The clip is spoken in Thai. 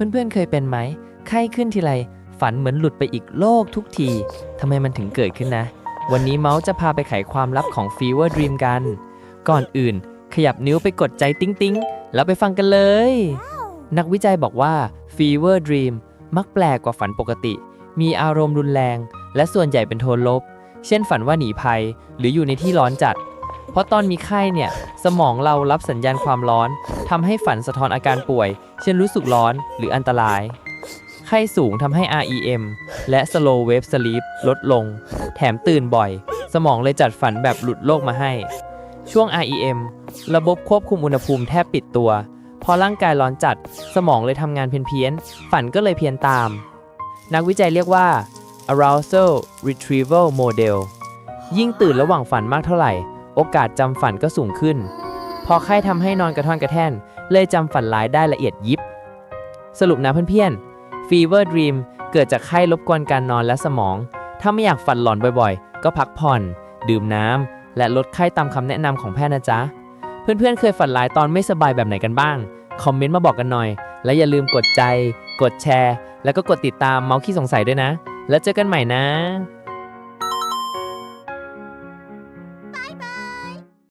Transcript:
เพื่อนๆเคยเป็นไหม ไข้ขึ้นทีไร ฝันเหมือนหลุดไปอีกโลกทุกที ทำไมมันถึงเกิดขึ้นนะ วันนี้เมาส์จะพาไปไขความลับของ Fever Dream กัน ก่อนอื่น ขยับนิ้วไปกดใจติ๊งติ๊งๆ แล้วไปฟังกันเลย นักวิจัยบอกว่า Fever Dream มักแปลกกว่าฝันปกติ มีอารมณ์รุนแรง และส่วนใหญ่เป็นโทนลบ เช่นฝันว่าหนีภัย หรืออยู่ในที่ร้อนจัด เพราะตอนมีไข้เนี่ย สมองเรารับสัญญาณความร้อน ทำให้ฝันสะท้อนอาการป่วย เช่นรู้สึกร้อนหรืออันตราย ไข้สูงทำให้ REM และ Slow Wave Sleep ลดลง แถมตื่นบ่อย สมองเลยจัดฝันแบบหลุดโลกมาให้ ช่วง REM ระบบควบคุมอุณหภูมิแทบปิดตัว พอร่างกายร้อนจัด สมองเลยทำงานเพี้ยนๆ ฝันก็เลยเพี้ยนตาม นักวิจัยเรียกว่า arousal retrieval model ยิ่งตื่นระหว่างฝันมากเท่าไหร่ โอกาสจำฝันก็สูงขึ้น พอไข้ทำให้นอนกระท่อนกระแท่น เลยจำฝันร้ายได้ละเอียดยิบ สรุปนะเพื่อนๆ Fever Dream เกิดจากไข้รบกวนการนอนและสมอง ถ้าไม่อยากฝันหลอนบ่อยๆ ก็พักผ่อน ดื่มน้ำและลดไข้ตามคำแนะนำของแพทย์นะจ๊ะ เพื่อนๆ เคยฝันร้ายตอนไม่สบายแบบไหนกันบ้าง คอมเมนต์มาบอกกันหน่อย และอย่าลืมกดใจ กดแชร์ แล้วก็กดติดตามเมาส์ขี้สงสัยด้วยนะ แล้วเจอกันใหม่นะ